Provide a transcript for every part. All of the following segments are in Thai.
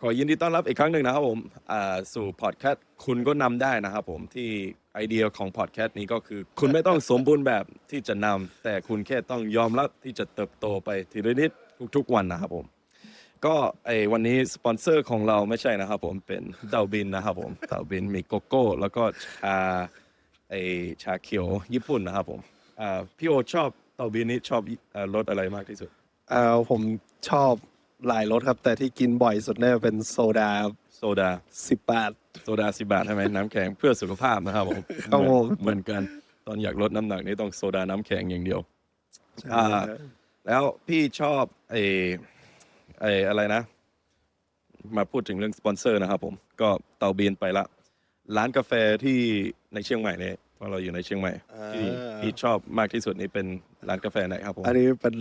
ขอยินดีต้อนรับอีกครั้งหนึ่งนะครับผมอ่าสู่พอดแคสต์คุณก็นำได้นะครับผมที่ไอเดียของพอดแคสต์นี้ก็คือ คุณไม่ต้องสมบูรณ์แบบที่จะนำแต่คุณแค่ต้องยอมรับที่จะเติบโตไปทีละนิดทุกๆวันนะครับผม ก็ไอวันนี้สปอนเซอร์ของเราไม่ใช่นะครับผมเป็นเตาบินนะครับผมเตาบินมีโกโก้ แล้วก็ชาไอชาเขียวญี่ปุ่นนะครับผมอ่าพี่โอชอบเตาบินนี้ชอบเอ่อรสอะไรมากที่สุด เอ่าผมชอบ หลายรสครับ แต่ที่กินบ่อยสุดเนี่ยเป็นโซดาโซดา สิบบาท โซดาสิบาทใช่ไหมน้ำแข็งเพื่อสุขภาพนะครับผมครับผม เหมือนกันตอนอยากลดน้ำหนักนี่ต้องโซดาน้ำแข็งอย่างเดียว อ่า แล้วพี่ชอบไอ้ไอ้อะไรนะ มาพูดถึงเรื่องสปอนเซอร์นะครับผมก็เตาบีนไปละ ร้านกาแฟที่ในเชียงใหม่เนี่ยเพราะเราอยู่ในเชียงใหม่อ่าที่พี่ชอบมากที่สุดนี่เป็นร้านกาแฟไหนครับผม อันนี้เป็น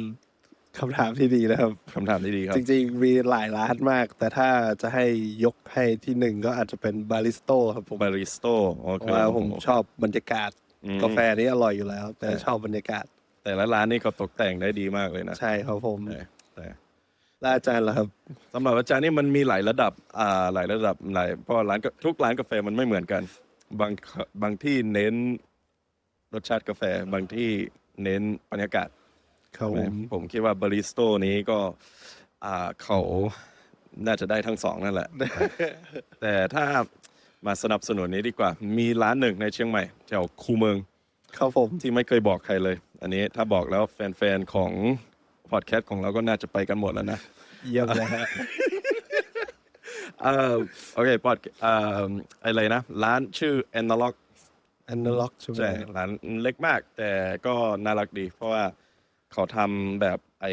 คำถามที่ดีนะครับ คำถามที่ดีครับ จริงๆ มีหลายร้านมาก แต่ถ้าจะให้ยกให้ที่หนึ่งก็อาจจะเป็นบาริสโต้ครับผมบาริสโตโอเพเค ราะว่าผมชอบบรรยากาศอืม กาแฟนี้อร่อยอยู่แล้ว แต่ใช่ชอบบรรยากาศแต่ละร้านนี่เขาตกแต่งได้ดีมากเลยนะใช่ครับผมใช่แต่แล้วอาจารย์ล่ะครับ สำหรับอาจารย์นี่มันมีหลายระดับอ่าหลายระดับหลายเพราะร้านก็ทุกร้านกาแฟมันไม่เหมือนกัน บางบางที่เน้นรสชาติกาแฟ บางที่เน้นบรรยากาศ ครับผมผมคิดว่าบาริสโตนี้ก็ อ่าเขาน่าจะได้ทั้งสองนั่นแหละ แต่ถ้ามาสนับสนุนนี้ดีกว่า มีร้านหนึ่งในเชียงใหม่แถวคูเมือง ครับผมที่ไม่เคยบอกใครเลย อันนี้ถ้าบอกแล้วแฟนๆของพอดแคสต์ของเราก็น่าจะไปกันหมดแล้วนะเยี่ยมเลยฮะเอ่อโอเคปอดเอ่ออะไรนะ ร้านชื่อ Analog อันนล็อกใช่ไหมใช่ร้านเล็กมาก แต่ก็น่ารักดี เพราะว่า เขาทำแบบไอ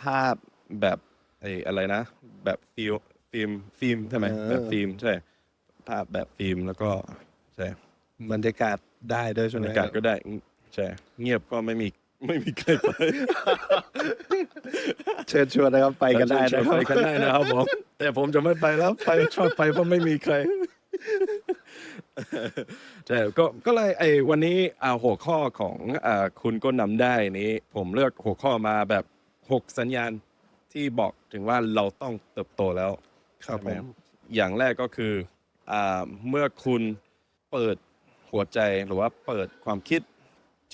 ภาพแบบไออะไรนะ แบบฟิลฟิล์มฟิล์มใช่ไหมแบบฟิล์มใช่ ภาพแบบฟิล์มแล้วก็ใช่บรรยากาศได้ด้วยบใช่รไหมรยากาศก็ได้ใช่เงียบก็ไม่มีไม่มีใครไปเชิญชวนนะครับไปกันได้ใช่นะคไปรับกันได้นะครับผมแต่ผมจะไม่ไปแล้วไปชอบไปเพราะไม่มีใคร ใช่ก็ก็เลยไอ้วันนี้อ่าหัวข้อของอ่าคุณก็นำได้นี้ ผมเลือกหัวข้อมาแบบหกสัญญาณที่บอกถึงว่าเราต้องเติบโตแล้วครับใช่ไหผม อย่างแรกก็คืออ่าเมื่อคุณเปิดหัวใจหรือว่าเปิดความคิด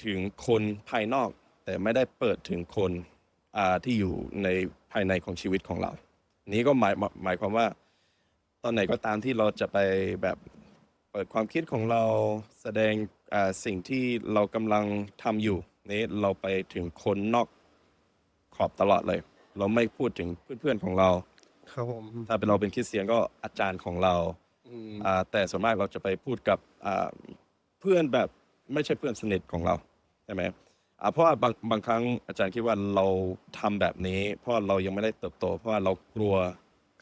ถึงคนภายนอก แต่ไม่ได้เปิดถึงคนอ่าที่อยู่ในภายในของชีวิตของเรา นี้ก็หมายหมายความว่า ตอนไหนก็ตามที่เราจะไปแบบเปิดความคิดของเราแสดงอ่าสิ่งที่เรากำลังทำอยู่นี้เราไปถึงคนนอกขอบตลอดเลย เราไม่พูดถึงเพื่อนๆของเรา ครับผมถ้าเป็นเราเป็นคริสเตียนก็อาจารย์ของเราอืมอ่าแต่ส่วนมากเราจะไปพูดกับอ่าเพื่อนแบบไม่ใช่เพื่อนสนิทของเราใช่ไหมอ่าเพราะว่าบางบางครั้งอาจารย์คิดว่าเราทำแบบนี้ เพราะว่าเรายังไม่ได้เติบโต เพราะว่าเรากลัว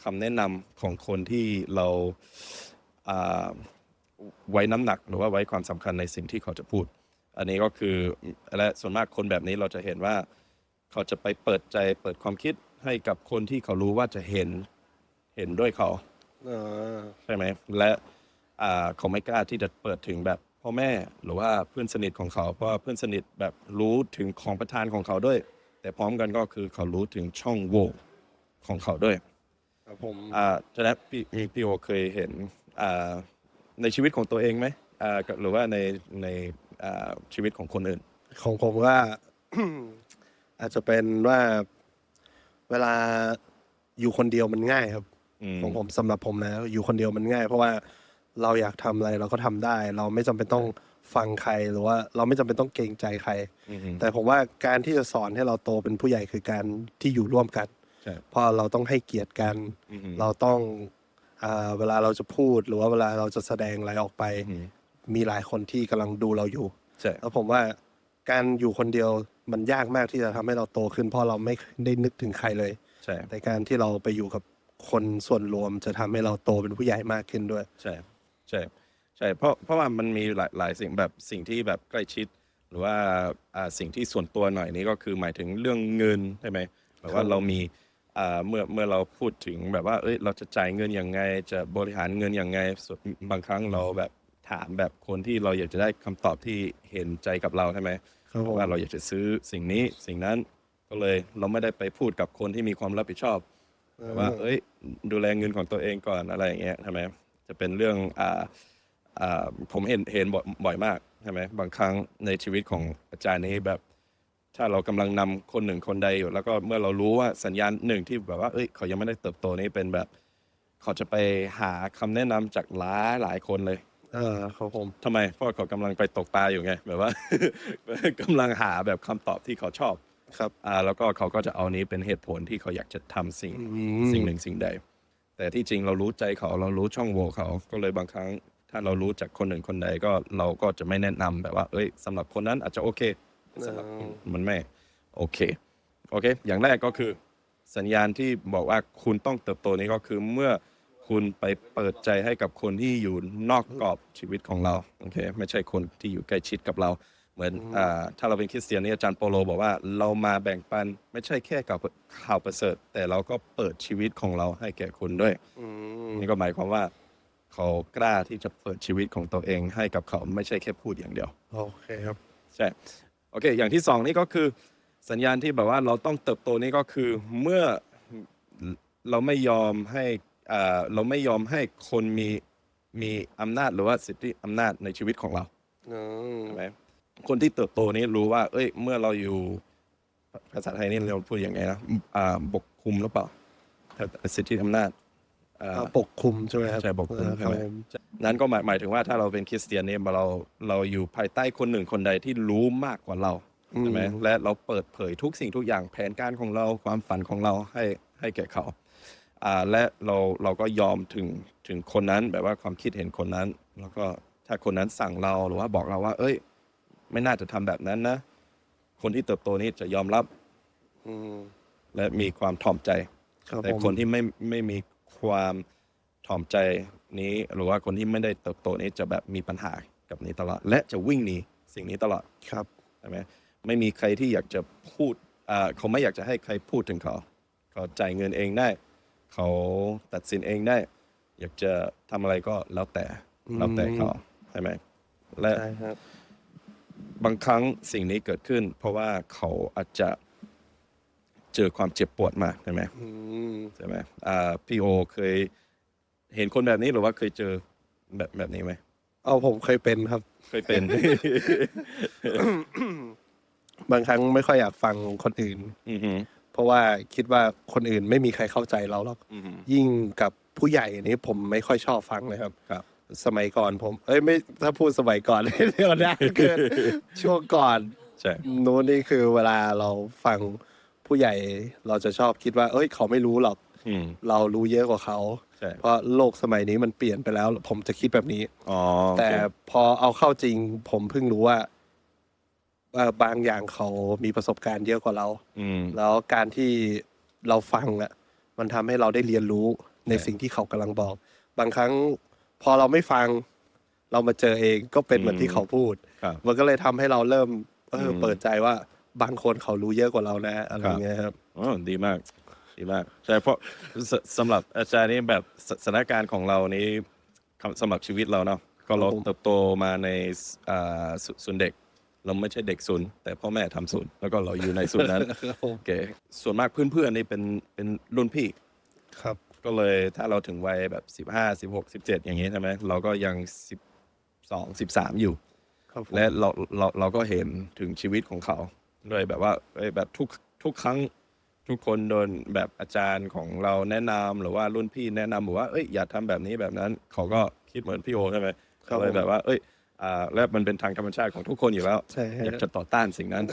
คำแนะนำของคนที่เราอ่า ไว้น้ำหนักหรือว่าไว้ความสำคัญในสิ่งที่เขาจะพูด อันนี้ก็คือและส่วนมากคนแบบนี้เราจะเห็นว่า เขาจะไปเปิดใจเปิดความคิดให้กับคนที่เขารู้ว่าจะเห็นเห็นด้วยเขาอ่าใช่ไหมและอ่าเขาไม่กล้าที่จะเปิดถึงแบบพ่อแม่หรือว่าเพื่อนสนิทของเขา เพราะว่าเพื่อนสนิทแบบรู้ถึงของประธานของเขาด้วย แต่พร้อมกันก็คือเขารู้ถึงช่องโหว่ของเขาด้วยครับผมอ่าฉะนั้นพี่พี่โอเคยเห็นอ่า ในชีวิตของตัวเองไหมอ่าหรือว่าในในอ่าชีวิตของคนอื่น ของผมก็อาจจะเป็นว่าเวลาอยู่คนเดียวมันง่ายครับ อืม ของผมสำหรับผมนะ อยู่คนเดียวมันง่าย เพราะว่าเราอยากทำอะไรเราก็ทำได้ เราไม่จำเป็นต้องฟังใครหรือว่า เราไม่จำเป็นต้องเกรงใจใคร อืมแต่ผมว่าการที่จะสอนให้เราโตเป็นผู้ใหญ่คือการที่อยู่ร่วมกันใช่ เพราะเราต้องให้เกียรติกัน อืม เราต้อง อ่าเวลาเราจะพูดหรือว่าเวลาเราจะแสดงอะไรออกไป อืม มีหลายคนที่กำลังดูเราอยู่ ใช่ แล้วผมว่าการอยู่คนเดียวมันยากมากที่จะทำให้เราโตขึ้นเพราะเราไม่ได้นึกถึงใครเลย ใช่ แต่การที่เราไปอยู่กับคนส่วนรวมจะทำให้เราโตเป็นผู้ใหญ่มากขึ้นด้วย ใช่ ใช่ ใช่ เพราะ เพราะว่ามันมีหลายหลายสิ่งแบบสิ่งที่แบบใกล้ชิด หรือว่าอ่าสิ่งที่ส่วนตัวหน่อยนี้ก็คือหมายถึงเรื่องเงินใช่ไหมแบบว่าครับเรามี อ่าเมื่อเมื่อเราพูดถึงแบบว่า เอ้ย เราจะจ่ายเงินยังไง จะบริหารเงินยังไงส่วนบางครั้งเราแบบถามแบบคนที่เราอยากจะได้คำตอบที่เห็นใจกับเราใช่ไหมครับผมว่าเราอยากจะซื้อสิ่งนี้สิ่งนั้นก็เลยเราไม่ได้ไปพูดกับคนที่มีความรับผิดชอบ เออว่าเอ้ย ดูแลเงินของตัวเองก่อนอะไรอย่างเงี้ยใช่ไหมจะเป็นเรื่อง อ่า อ่า ผมเห็น เห็นบ่อยบ่อยมากใช่ไหม บางครั้งในชีวิตของอาจารย์นี้แบบ ถ้าเรากำลังนำคนหนึ่งคนใดอยู่ แล้วก็เมื่อเรารู้ว่าสัญญาณหนึ่งที่แบบว่าเอ้ยเขายังไม่ได้เติบโตนี้เป็นแบบเขาจะไปหาคำแนะนำจากหลายหลายคนเลย เออครับผมทำไมเพราะเขากำลังไปตกปลาอยู่ไงแบบว่ากำลังหาแบบคำตอบที่เขาชอบครับอ่าแล้วก็เขาก็จะเอานี้เป็นเหตุผลที่เขาอยากจะทำสิ่งอืมสิ่งหนึ่งสิ่งใด แต่ที่จริงเรารู้ใจเขาเรารู้ช่องโหว่เขาก็เลยบางครั้ง ถ้าเรารู้จากคนหนึ่งคนใดก็เราก็จะไม่แนะนำแบบว่า เอ้ยสำหรับคนนั้นอาจจะโอเค สำหรับคุณมันไม่โอเคโอเค อย่างแรกก็คือสัญญาณที่บอกว่าคุณต้องเติบโตนี้ก็คือเมื่อคุณไปเปิดใจให้กับคนที่อยู่นอกกรอบชีวิตของเราโอเคไม่ใช่คนที่อยู่ใกล้ชิดกับเรา เหมือนอ่าถ้าเราเป็นคริสเตียนนี่อาจารย์โปโลบอกว่าเรามาแบ่งปันไม่ใช่แค่กับข่าวประเสริฐ แต่เราก็เปิดชีวิตของเราให้แก่คุณด้วยอืมนี่ก็หมายความว่า เขากล้าที่จะเปิดชีวิตของตัวเองให้กับเขาไม่ใช่แค่พูดอย่างเดียว โอเคครับ ใช่โอเค อย่างที่สองนี่ก็คือสัญญาณที่แบบว่าเราต้องเติบโตนี่ก็คือเมื่อเราไม่ยอมให้อ่าเราไม่ยอมให้คนมีมีอำนาจหรือว่าสิทธิอำนาจในชีวิตของเราอืมใช่ไหมคนที่เติบโตนี้รู้ว่า เอ้ย เมื่อเราอยู่ภาษาไทยนี่เราพูดยังไงนะอ่าปกคุมหรือเปล่าสิทธิอำนาจ อ่าอ่าปกคลุมใช่ไหมครับใช่ปกคลุมเออใช่ไหม ครับผนั้นก็หมายหมายถึงว่าถ้าเราเป็นคริสเตียนเนี่ยเราเราอยู่ภายใต้คนหนึ่งคนใดที่รู้มากกว่าเราใช่ไหมและเราเปิดเผยทุกสิ่งทุกอย่างแผนการของเราความฝันของเราให้ให้แก่เขาอ่าและเราเราก็ยอมถึงถึงคนนั้นแบบว่าความคิดเห็นคนนั้น แล้วก็ถ้าคนนั้นสั่งเราหรือว่าบอกเราว่า เอ้ย ไม่น่าจะทำแบบนั้นนะ คนที่เติบโตนี้จะยอมรับอืมและมีความถ่อมใจ ครับแต่ผม คนที่ไม่ไม่มี ความถ่อมใจนี้หรือว่าคนที่ไม่ได้เติบโตนี้จะแบบมีปัญหากับนี้ตลอด และจะวิ่งหนีสิ่งนี้ตลอดครับใช่ไหมไม่มีใครที่อยากจะพูดอ่าเขาไม่อยากจะให้ใครพูดถึงเขา เขาจ่ายเงินเองได้ เขาตัดสินเองได้ อยากจะทำอะไรก็แล้วแต่แล้วแต่เขาใช่ไหมและใช่ครับ บางครั้งสิ่งนี้เกิดขึ้น เพราะว่าเขาอาจจะ เจอความเจ็บปวดมาใช่ไหมอืมใช่ไหมอ่าพี่โอเคยเห็นคนแบบนี้หรือว่าเคยเจอแบบแบบนี้ไหมเอาผมเคยเป็นครับ เคยเป็น บางครั้งไม่ค่อยอยากฟังคนอื่น อือหือเพราะว่าคิดว่าคนอื่นไม่มีใครเข้าใจเราหรอก อือหือ ยิ่งกับผู้ใหญ่นี้ผมไม่ค่อยชอบฟังเลยครับ ครับ สมัยก่อนผม เอ้ยไม่ถ้าพูดสมัยก่อน เดี๋ยวนะคือช่วงก่อนใช่ นู้นนี่คือเวลาเราฟัง ผู้ใหญ่เราจะชอบคิดว่า เอ้ย เขาไม่รู้หรอกอืมเรารู้เยอะกว่าเขาใช่เพราะโลกสมัยนี้มันเปลี่ยนไปแล้ว ผมจะคิดแบบนี้อ๋อแต่โอเคพอเอาเข้าจริง ผมเพิ่งรู้ว่าเอ่อบางอย่างเขามีประสบการณ์เยอะกว่าเราอืมแล้วการที่เราฟังอะมันทำให้เราได้เรียนรู้ในใช่สิ่งที่เขากำลังบอก บางครั้งพอเราไม่ฟัง เรามาเจอเองก็เป็นเหมือนที่เขาพูดครับมันก็เลยทำให้เราเริ่มเอออมเปิดใจว่า บางคนเขารู้เยอะกว่าเรานะอะไรครับเงี้ยครับอ๋อดีมาก ดีมากใช่เพราะสสำหรับอาจารย์นี่แบบสสถานการณ์ของเรานี้คำสำหรับชีวิตเราเนาะก็เราครับผมเติบโตมาในอ่าศศูนย์เด็ก เราไม่ใช่เด็กศูนย์แต่พ่อแม่ทำศูนย์แล้วก็เราอยู่ในศูนย์นั้นครับผมโอเคส่วนมากเพื่อนๆนี่เป็นเป็นรุ่นพี่ครับ ก็เลยถ้าเราถึงวัยแบบสิบห้าสิบหกสิบเจ็ดอย่างนี้ใช่ไหมเราก็ยังสิบสองสิบสามอยู่ครับผมและเราเราเราก็เห็นถึงชีวิตของเขา ด้วยแบบว่าเอ้ยแบบทุกทุกครั้งทุกคนโดนแบบอาจารย์ของเราแนะนำหรือว่ารุ่นพี่แนะนำบอกว่าเอ้ยอย่าทำแบบนี้แบบนั้น เขาก็คิดเหมือนพี่โอใช่ไหมครับก็เลยแบบว่า เอ้ยอ่าและมันเป็นทางธรรมชาติของทุกคนอยู่แล้ว ใช่ฮะ อยากจะต่อต้านสิ่งนั้น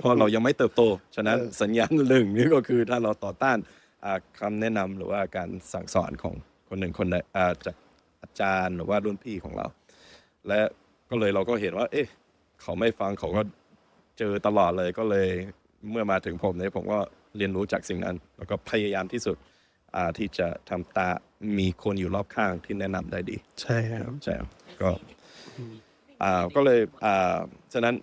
เพราะเรายังไม่เติบโต ฉะนั้นเออ สัญญาณหนึ่งนี่ก็คือถ้าเราต่อต้านอ่าคำแนะนำหรือว่าการสั่งสอนของคนหนึ่งคนใดอ่าจากอาจารย์หรือว่ารุ่นพี่ของเรา และก็เลยเราก็เห็นว่า เอ๊ะ เขาไม่ฟังเขาก็ เจอตลอดเลยก็เลยเมื่อมาถึงผมเนี่ยผมก็เรียนรู้จากสิ่งนั้น แล้วก็พยายามที่สุดอ่าที่จะทำตามีคนอยู่รอบข้างที่แนะนำได้ดี ใช่ครับใช่ครับก็อ่าก็เลยอ่าฉะนั้น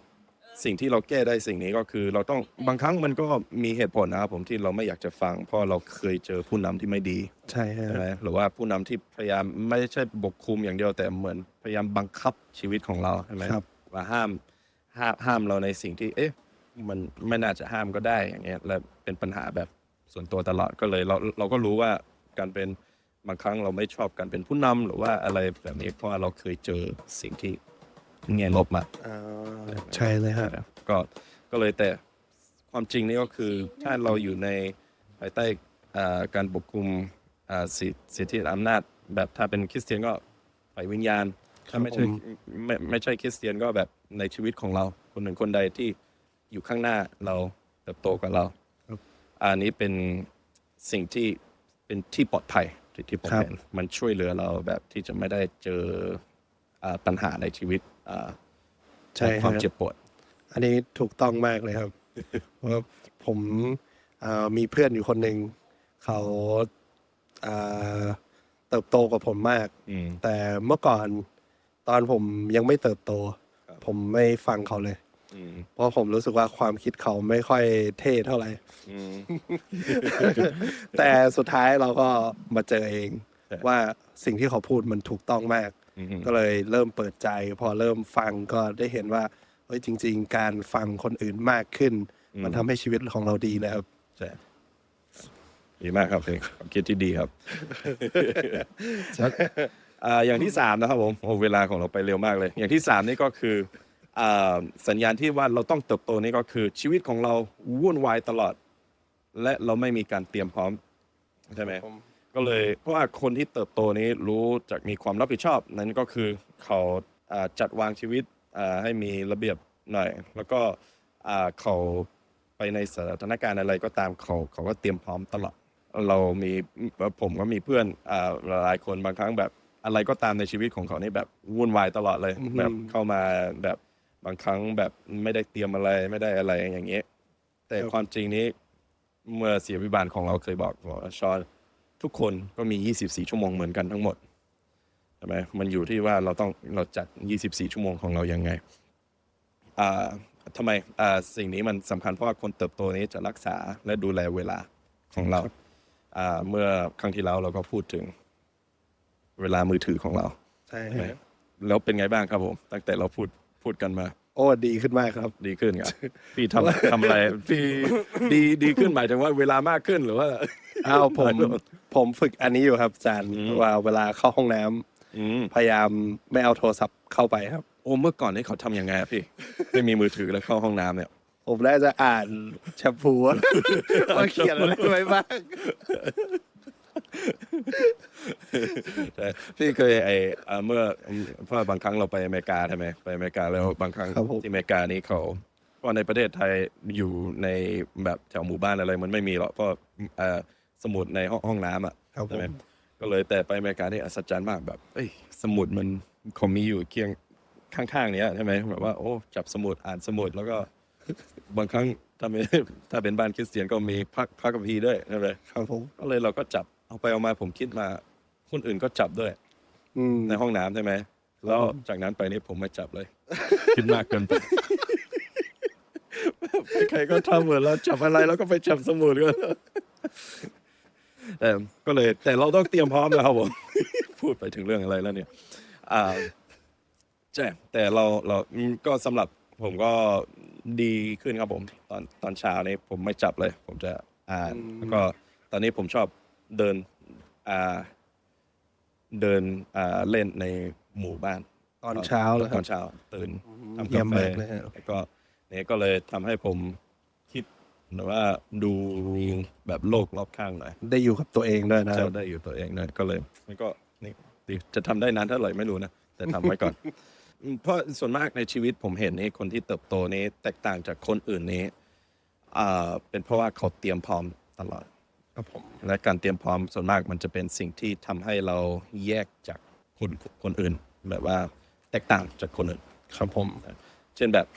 สิ่งที่เราแก้ได้สิ่งนี้ก็คือ เราต้องบางครั้งมันก็มีเหตุผลนะครับผมที่เราไม่อยากจะฟัง เพราะเราเคยเจอผู้นำที่ไม่ดีใช่ฮะใช่ไหมหรือว่าผู้นำที่พยายามไม่ใช่บกคุมอย่างเดียวแต่เหมือนพยายามบังคับชีวิตของเราใช่ไหมครับว่าห้าม ห้ามห้ามเราในสิ่งที่ เอ๊ะ มันไม่น่าจะห้ามก็ได้อย่างเงี้ยและเป็นปัญหาแบบส่วนตัวตลอดก็เลยเราเราก็รู้ว่าการเป็นบางครั้งเราไม่ชอบการเป็นผู้นำหรือว่าอะไรแบบนี้เพราะว่าเราเคยเจอสิ่งที่แง่ลบมา อ่าใช่เลยฮะ ก็ก็เลยแต่ความจริงนี่ก็คือถ้าเราอยู่ในภายใต้อ่าการปกคุมอ่าสิทธิสิทธิอำนาจ แบบถ้าเป็นคริสเตียนก็ฝ่ายวิญญาณ ถ้าไม่ใช่ผมไม่ไม่ใช่คริสเตียนก็แบบ ในชีวิตของเรา คนหนึ่งคนใดที่อยู่ข้างหน้าเราเติบโตกับเราครับอันนี้เป็นสิ่งที่เป็นที่ปลอดภัยที่ที่ผมครับเห็นมันช่วยเหลือเราแบบที่จะไม่ได้เจออ่าปัญหาในชีวิตอ่าใช่ความฮะเจ็บปวด อันนี้ถูกต้องมากเลยครับเพราะว่าผมอ่ามีเพื่อนอยู่คนหนึ่งเขาอ่าเติบโตกว่าผมมากอืมแต่เมื่อก่อนตอนผมยังไม่เติบโตครับ ผมไม่ฟังเขาเลย อืมเพราะผมรู้สึกว่าความคิดเขาไม่ค่อยเท่เท่าไหร่ อืม แต่สุดท้ายเราก็มาเจอเอง ใช่ ว่าสิ่งที่เขาพูดมันถูกต้องมาก อืมก็เลยเริ่มเปิดใจ พอเริ่มฟังก็ได้เห็นว่าเฮ้ยจริง ๆ การฟังคนอื่นมากขึ้น มันทำให้ชีวิตของเราดีนะครับ ใช่ดีมากครับเป็นความคิดที่ดีครับ อ่าอย่างที่สามนะครับผมโอ้เวลาของเราไปเร็วมากเลย อย่างที่สามนี่ก็คืออ่าสัญญาณที่ว่าเราต้องเติบโตนี่ก็คือชีวิตของเราวุ่นวายตลอด และเราไม่มีการเตรียมพร้อมใช่ไหมก็เลยเพราะว่าคนที่เติบโตนี้รู้จักมีความรับผิดชอบ นั้นก็คือเขาอ่าจัดวางชีวิตอ่าให้มีระเบียบหน่อย แล้วก็อ่าเขาไปในสถานการณ์อะไรก็ตามเขาเขาก็เตรียมพร้อมตลอด เรามีผมก็มีเพื่อนอ่าหลายคนบางครั้งแบบ อะไรก็ตามในชีวิตของเขานี่แบบวุ่นวายตลอดเลยอือฮึแบบเข้ามาแบบบางครั้งแบบไม่ได้เตรียมอะไรไม่ได้อะไรอย่างเงี้ยแต่ความจริงนี้เมื่อเสียวิบาลของเราเคยบอกว่าชอนทุกคนก็มี 24 ชั่วโมงเหมือนกันทั้งหมดใช่ไหมมันอยู่ที่ว่าเราต้องเราจัด 24 ชั่วโมงของเรายังไงอ่าทำไมอ่าสิ่งนี้มันสำคัญเพราะว่าคนเติบโตนี้จะรักษาและดูแลเวลาของเราอ่าเมื่อครั้งที่แล้วเราก็พูดถึง เวลามือถือของเราใช่ใช่ไหมฮะแล้วเป็นไงบ้างครับผม ตั้งแต่เราพูดพูดกันมา โอ้ดีขึ้นมากครับ ดีขึ้นครับพี่ทำทำอะไรพี่ดีดีขึ้นหมายถึงว่าเวลามากขึ้นหรือว่าอ้าวผมผมฝึกอันนี้อยู่ครับอาจารย์อืมว่าเวลาเข้าห้องน้ำอืมพยายามไม่เอาโทรศัพท์เข้าไปครับ โอ้เมื่อก่อนนี่เขาทำยังไงอะพี่ไม่มีมือถือแล้วเข้าห้องน้ำเนี่ยผมน่าจะอ่านแชมพูว่าเขียนอะไรไว้บ้าง ใช่พี่เคยไอเอ่อเมื่อเพราะว่าบางครั้งเราไปอเมริกาใช่ไหมไปอเมริกาแล้วบางครั้งครับผม ที่อเมริกานี่เขาเพราะในประเทศไทยอยู่ในแบบแถวหมู่บ้านอะไรมันไม่มีหรอกเพราะเอ่อสมุดในห้องห้องน้ำอะครับผใช่ไหมมก็เลยแต่ไปอเมริกานี่อัศจรรย์มากแบบเอ้ยสมุดมันคงมีอยู่เคียงข้างๆเนี้ยใช่ไหมแบบว่าโอ้จับสมุดอ่านสมุดแล้วก็ บางครั้งถ้าไม่ ถ้าเป็นบ้านคริสเตียนก็มีพักพักกัมพีร์ด้วยใช่ไหม ครับผม ก็เลยเราก็จับ เอาไปเอามาผมคิดมาคนอื่นก็จับด้วย อืม ในห้องน้ำใช่ไหม แล้วจากนั้นไปนี่ผมไม่จับเลย คิดมากเกินไป ใครก็ทำเหมือนเราจับอะไรแล้วก็ไปจับสมุดก็แต่ก็เลย แต่เราต้องเตรียมพร้อมนะครับผม พูดไปถึงเรื่องอะไรแล้วเนี่ย อ่าใช่แต่เราเราอืมก็สำหรับผมก็ดีขึ้นครับผม ตอนตอนเช้านี้ผมไม่จับเลย ผมจะอ่านอืมแล้วก็ตอนนี้ผมชอบ เดินอ่าเดินอ่าเล่นในหมู่บ้าน ตอนเช้าแล้วคตรัอบนเช้าตื่นทำเยี่กายมแฟมากเลยฮะแล้วก็เนี่ยก็เลยทำให้ผมคิดหรือว่าดูแบบโลกรอบข้างหน่อย ได้อยู่กับตัวเองด้วยนะคจะรับได้อยู่ตัวเองด้วยก็เลยมันก็นี่ดีจะทำได้นานเท่าไหร่ไม่รู้นะแต่ทำไว้ก่อนอืมเพราะส่วนมากในชีวิตผมเห็นนี่คนที่เติบโตนี้แตกต่างจากคนอื่นนี้อ่าเป็นเพราะว่าเขาเตรียมพร้อมตลอด ครับผมและการเตรียมพร้อมส่วนมากมันจะเป็นสิ่งที่ทำให้เราแยกจากคนคนอื่น แบบว่าแตกต่างจากคนอื่น ครับผม เช่นแบบ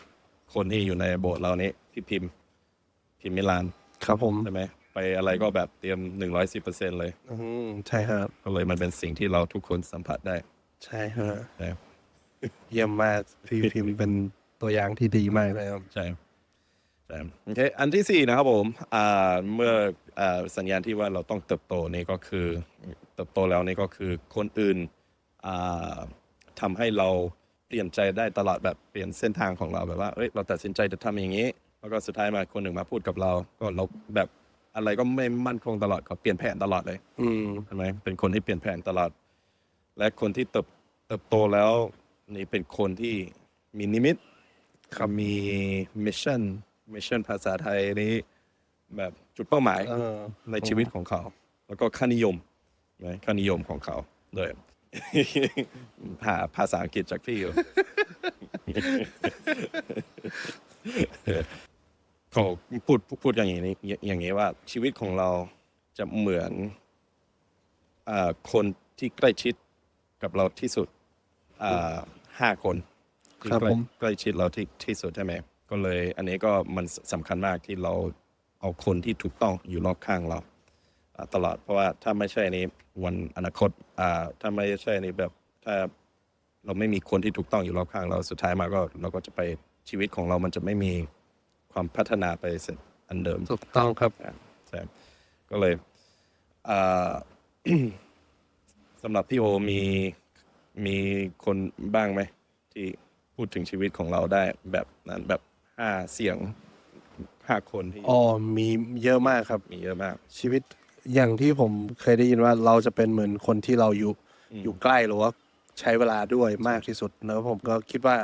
คนที่อยู่ในโบสถ์เรานี้พี่พิมพ์พิมพ์มิลานครับผมใช่ไหมไปอะไรก็แบบเตรียมหนึ่งร้อยสิบเปอร์เซ็นต์เลยอืมใช่ครับก็เลยมันเป็นสิ่งที่เราทุกคนสัมผัสได้ใช่ฮะ นะครับเยี่ยมมากพี่พิมพ์เป็นตัวอย่างที่ดีมากเลยครับ ใช่ ใช่โอเคอันที่สี่นะครับผมอ่าเมื่ออ่าสัญญาณที่ว่าเราต้องเติบโตนี่ก็คือเติบโตแล้วนี่ก็คือคนอื่นอ่าทำให้เราเปลี่ยนใจได้ตลอดแบบเปลี่ยนเส้นทางของเราแบบว่าเอ้ยเราตัดสินใจจะทำอย่างนี้ แล้วก็สุดท้ายมาคนหนึ่งมาพูดกับเรา ก็เราแบบอะไรก็ไม่มั่นคงตลอดเขาเปลี่ยนแผนตลอดเลย อืมใช่ไหมเป็นคนที่เปลี่ยนแผนตลอด และคนที่เติบเติบโตแล้วนี่เป็นคนที่มีนิมิตครับมีมิชชั่น มิชชั่นภาษาไทยนี้ แบบจุดเป้าหมายเออ ในชีวิตของเขา แล้วก็ค่านิยมนะค่านิยมของเขาด้วย หาภาษาอังกฤษจากพี่อยู่ เขาพูดพูดอย่างนี้อย่างนี้ว่าชีวิตของเราจะเหมือนอาคนที่ใกล้ชิดกับเราที่สุดอ่าห้าคนที่ครับใกล้ผม ใกล้ชิดเราที่ที่สุดใช่ไหม ก็เลยอันนี้ก็มันสำคัญมากที่เราเอาคนที่ถูกต้องอยู่รอบข้างเราอ่าตลอด เพราะว่าถ้าไม่ใช่นี้วันอนาคตอ่าถ้าไม่ใช่นี้แบบถ้าเราไม่มีคนที่ถูกต้องอยู่รอบข้างเราสุดท้ายมาก็เราก็จะไปชีวิตของเรามันจะไม่มีความพัฒนาไปเสร็จอันเดิมถูกต้องครับอะใช่ก็เลยอ่าสำหรับพี่โอมีมีคนบ้างไหมที่พูดถึงชีวิตของเราได้แบบนั้นแบบ ห้าเสียงห้าคนที่อ๋อมีเยอะมากครับ มีเยอะมาก ชีวิตอย่างที่ผมเคยได้ยินว่าเราจะเป็นเหมือนคนที่เราอยู่อืมอยู่ใกล้หรือว่าใช้เวลาด้วยมากที่สุดแล้วผมก็คิดว่า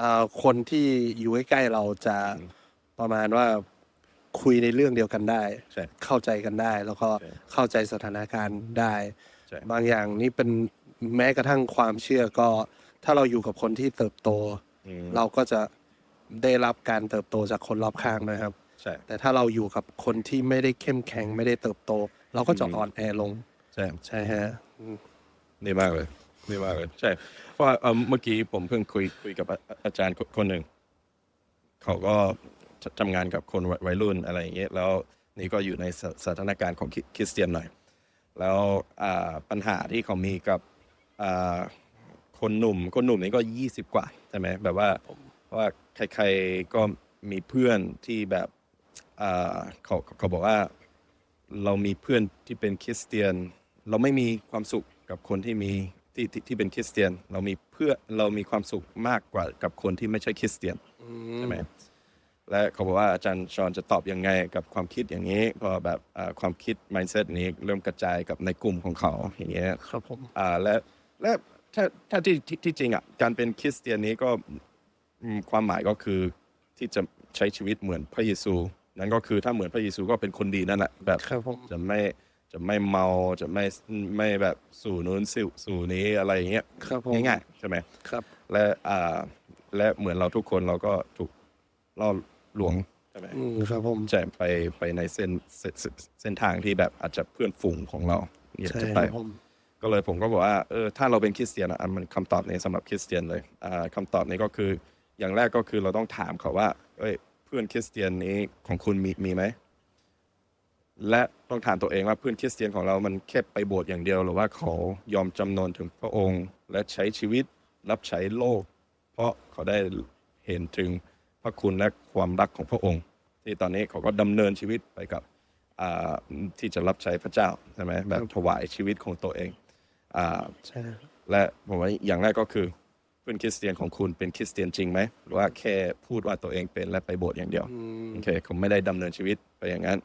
อ่าคนที่อยู่ใกล้ๆเราจะประมาณว่าคุยในเรื่องเดียวกันได้ ใช่เข้าใจกันได้ แล้วก็ใช่เข้าใจสถานการณ์ได้ ใช่ บางอย่างนี่เป็นแม้กระทั่งความเชื่อก็ ถ้าเราอยู่กับคนที่เติบโต อืม เราก็จะ ได้รับการเติบโตจากคนรอบข้างนะครับ ใช่ แต่ถ้าเราอยู่กับคนที่ไม่ได้เข้มแข็งไม่ได้เติบโต เราก็จะอืมอ่อนแอลง ใช่ใช่ฮะดีมากเลยดีมากเลยใช่ เพราะว่าเอ่อเมื่อกี้ผมเพิ่งคุยคุยกับอาอาจารย์คนหนึ่ง เขาก็ทำงานกับคนวัยวัยรุ่นอะไรอย่างเงี้ยแล้วนี่ก็อยู่ในสสถานการณ์ของคริคริสเตียนหน่อย แล้วอ่าปัญหาที่เขามีกับอ่าคนหนุ่ม คนหนุ่มนี่ก็ยี่สิบกว่าใช่ไหมแบบว่าเพราะ ว่าใครๆก็มีเพื่อนที่แบบอ่าเขาเขาบอกว่าเรามีเพื่อนที่เป็นคริสเตียน เราไม่มีความสุขกับคนที่มีที่ที่ที่เป็นคริสเตียน เรามีเพื่อเรามีความสุขมากกว่ากับคนที่ไม่ใช่คริสเตียนใช่ไหมและเขาบอกว่าอาจารย์ชอนจะตอบยังไงกับความคิดอย่างนี้ พอแบบอ่าความคิด mindset นี้เริ่มกระจายกับในกลุ่มของเขาอย่างเงี้ยครับผมอ่าและและถ้าถ้าที่ที่ที่จริงอะการเป็นคริสเตียนนี้ก็อืม ความหมายก็คือที่จะใช้ชีวิตเหมือนพระเยซู นั่นก็คือถ้าเหมือนพระเยซูก็เป็นคนดีนั่นแหละแบบครับผม จะไม่จะไม่เมาจะไม่ไม่แบบสู่นู้นสู่สู่นี้อะไรอย่างเงี้ยครับผมง่ายๆใช่ไหม ครับ และอ่าและเหมือนเราทุกคนเราก็ถูกล่อลวงใช่ไหมอืมครับผมใช่ไปไปในเส้นเส้นเส้นเส้นทางที่แบบอาจจะเพื่อนฝูงของเราอยากใช่จะคไป รับผม ก็เลยผมก็บอกว่าเออถ้าเราเป็นคริสเตียนอะอันมันคำตอบนี้สำหรับคริสเตียนเลยอ่าคำตอบนี้ก็คือ อย่างแรกก็คือเราต้องถามเขาว่า เอ้ย เพื่อนคริสเตียนนี้ของคุณมีมีไหม และต้องถามตัวเองว่าเพื่อนคริสเตียนของเรามันแค่ไปโบสถ์อย่างเดียว หรือว่าเขายอมจำนนถึงพระองค์ และใช้ชีวิตรับใช้โลก เพราะเขาได้เห็นถึงพระคุณและความรักของพระองค์ ที่ตอนนี้เขาก็ดำเนินชีวิตไปกับอ่าที่จะรับใช้พระเจ้าใช่ไหมแบบถวายชีวิตของตัวเองอ่าใช่และผมว่าอย่างแรกก็คือ เพื่อนคริสเตียนของคุณเป็นคริสเตียนจริงไหมหรือว่าแค่พูดว่าตัวเองเป็นและไปโบสถ์อย่างเดียวอืมโอเคผมไม่ได้ดำเนินชีวิตไปอย่างนั้น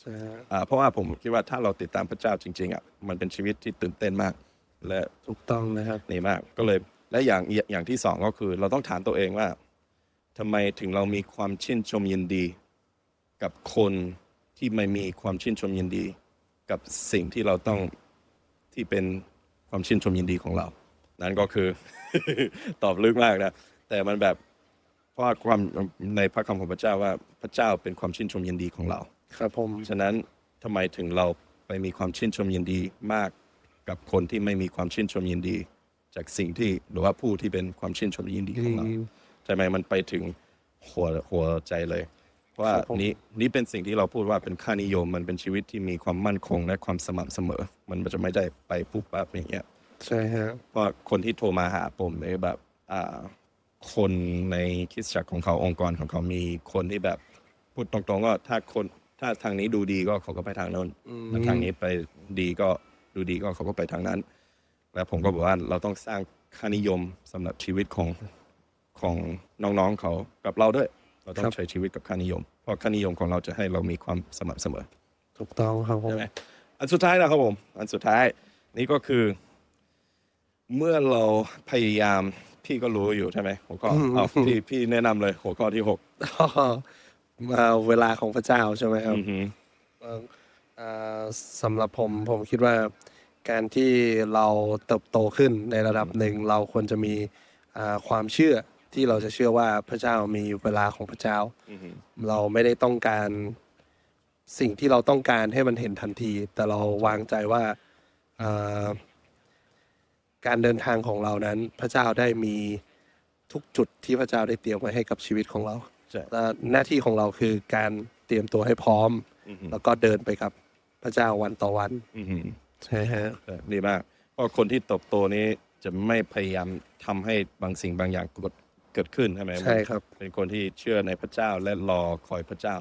ใช่ฮะอ่าเพราะว่าผมคิดว่าถ้าเราติดตามพระเจ้าจริง ๆอะมันเป็นชีวิตที่ตื่นเต้นมาก และถูกต้องนะครับนี่มากก็เลยและอย่างอย่างที่สองก็คือ เราต้องถามตัวเองว่าทำไมถึงเรามีความชื่นชมยินดี กับคนที่ไม่มีความชื่นชมยินดี กับสิ่งที่เราต้องที่เป็นความชื่นชมยินดีของเรา นั่นก็คือ ตอบลึกมากนะแต่มันแบบเพราะว่าความในพระคำของพระเจ้าว่าพระเจ้าเป็นความชื่นชมยินดีของเรา ครับผมฉะนั้นทำไมถึงเราไปมีความชื่นชมยินดีมากกับคนที่ไม่มีความชื่นชมยินดี จากสิ่งที่หรือว่าผู้ที่เป็นความชื่นชมยินดีของเราอืมใช่ไหมมันไปถึงหัวหัวใจเลยเพราะว่าครับผมนี้นี่เป็นสิ่งที่เราพูดว่าเป็นค่านิยมมันเป็นชีวิตที่มีความมั่นคงและความสม่ำเสมอ มันจะไม่ได้ไปปุ๊บปั๊บอย่างเงี้ย ใช่ฮะเพราะคนที่โทรมาหาผมเนี่ยแบบอ่าคนในคริสตจักรของเขาองค์กรของเขามีคนที่แบบพูดตรงๆก็ถ้าคนถ้าทางนี้ดูดีก็เขาก็ไปทางโน้นอืมถ้าทางนี้ไปดีก็ดูดีก็เขาก็ไปทางนั้น แล้วผมก็บอกว่าเราต้องสร้างค่านิยมสำหรับชีวิตของของน้องๆเขากับเราด้วย เราต้อครังบ ใช้ชีวิตกับค่านิยม เพราะค่านิยมของเราจะให้เรามีความสม่ำเสมอ ถูกต้องครับผม ใช่ไหมอันสุดท้ายนะครับผม อันสุดท้ายนี่ก็คือ เมื่อเราพยายามพี่ก็รู้อยู่ใช่ไหมหัวข้อเอาพี่พี่แนะนำเลยหัวข้อที่หกมาเวลาของพระเจ้าใช่ไหมครับอือหือ เอ่ออ่าสำหรับผมผมคิดว่าการที่เราเติบโตขึ้นในระดับหนึ่งเราควรจะมีอ่าความเชื่อที่เราจะเชื่อว่าพระเจ้ามีเวลาของพระเจ้า อือหือ เราไม่ได้ต้องการสิ่งที่เราต้องการให้มันเห็นทันที แต่เราวางใจว่าอ่า การเดินทางของเรานั้น พระเจ้าได้มีทุกจุดที่พระเจ้าได้เตรียมไว้ให้กับชีวิตของเราใช่และหน้าที่ของเราคือการเตรียมตัวให้พร้อม อือหือแล้วก็เดินไปกับพระเจ้าวันต่อวันอือหือใช่ฮะใช่ดีมากเพราะคนที่เติบโตนี้จะไม่พยายามทำให้บางสิ่งบางอย่างเกิดเกิดขึ้นใช่ไหม ใช่ครับ เป็นคนที่เชื่อในพระเจ้าและรอคอยพระเจ้า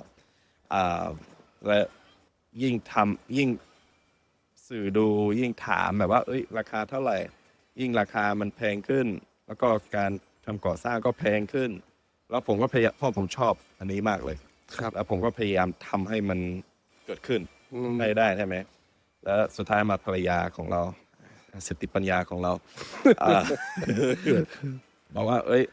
อ่าและยิ่งทำยิ่งสื่อดูยิ่งถามแบบว่า เอ้ย ราคาเท่าไหร่ ยิ่งราคามันแพงขึ้น แล้วก็การทำก่อสร้างก็แพงขึ้น แล้วผมก็พยายามเพ่อผมชอบอันนี้มากเลยครับแล้วผมก็พยายามทำให้มันเกิดขึ้นอืม ได้ได้ใช่ไหมแล้วสุดท้ายมาภรรยาของเราสติปัญญาของเราอ่า บอกว่า เอ้ย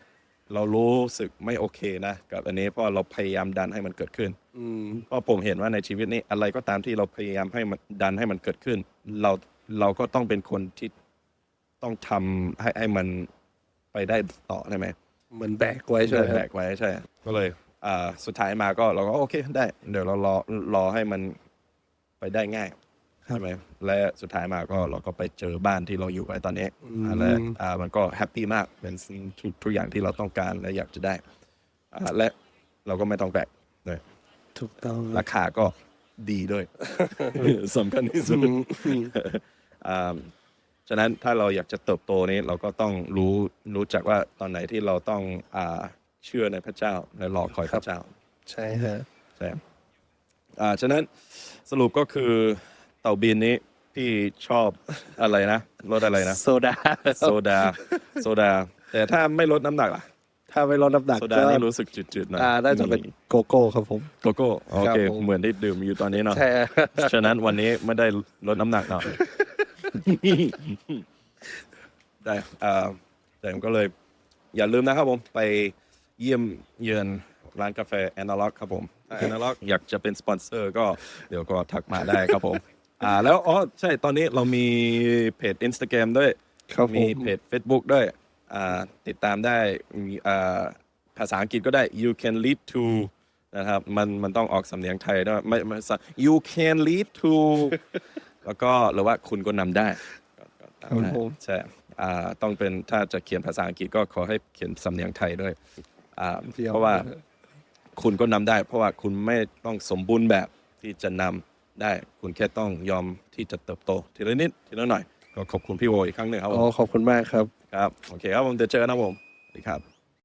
เรารู้สึกไม่โอเคนะกับอันนี้เพราะเราพยายามดันให้มันเกิดขึ้น อืม เพราะผมเห็นว่าในชีวิตนี้อะไรก็ตามที่เราพยายามให้มันดันให้มันเกิดขึ้น เราเราก็ต้องเป็นคนที่ ต้องทำให้ให้มันไปได้ต่อใช่ไหมเหมือนแบกไว้ใช่ไหมคแบรับกไว้ใช่ ก็เลยอ่าสุดท้ายมาก็เราก็โอเคได้ เดี๋ยวเรารอรอให้มันไปได้ง่ายใช่ไหมและสุดท้ายมาก็เราก็ไปเจอบ้านที่เราอยู่ไว้ตอนนี้อ่าและอ่ามันก็แฮปปี้มากเป็นสิ่งทุกทุกอย่างที่เราต้องการและอยากจะได้อ่าและเราก็ไม่ต้องแบกด้วยถูกต้องราคาก็ดีด้วย สำคัญที่สุดอืมอ่า ฉะนั้นถ้าเราอยากจะเติบโตนี้เราก็ต้องรู้รู้จักว่าตอนไหนที่เราต้องอ่าเชื่อในพระเจ้าและรอคอยพระเจ้าใช่ฮะใช่อ่าฉะนั้นสรุปก็คือเต่าบินนี้พี่ชอบอะไรนะลดอะไรนะโซดาโซดาโซดา แต่ถ้าไม่ลดน้ำหนักล่ะ ถ้าไม่ลดน้ำหนักโซดาก็นี่รู้สึกจืดๆหน่อยอ่าน่าจะเป็นโกโก้ครับผมโกโก้โอเคครับผมเหมือนที่ดื่มอยู่ตอนนี้เนาะใช่ฮะฉะนั้นวันนี้ไม่ได้ลดน้ำหนักเนาะ ได้อ่าแต่ผมก็เลย อย่าลืมนะครับผมไปเยี่ยมเยือนร้านกาแฟ Analog ครับผมถ้า Analog อยากจะเป็นสปอนเซอร์ก็เดี๋ยวก็ทักมาได้ครับผม อ่า แล้วอ๋อใช่ตอนนี้เรามีเพจ Instagram ด้วยครับผม มีเพจ Facebook ด้วยอ่าติดตามได้มีอ่าภาษาอังกฤษก็ได้ you can lead to นะครับมันมันต้องออกสำเนียงไทยด้วยไม่ไม่ you can lead to แล้วก็หรือว่าคุณก็นำได้ก็ก็ตามครับได้ผม ใช่อ่าต้องเป็นถ้าจะเขียนภาษาอังกฤษก็ขอให้เขียนสำเนียงไทยด้วยอ่าเยี่ยมเพราะว่า คุณก็นำได้ เพราะว่าคุณไม่ต้องสมบูรณ์แบบที่จะนำได้ คุณแค่ต้องยอมที่จะเติบโต ทีละนิด ทีละหน่อย ก็ขอบคุณพี่โวอีกครั้งหนึ่งครับผมอ๋อขอบคุณมากครับ ครับ โอเคครับผมเดี๋ยวเจอกันนะผมสวัสดีครับ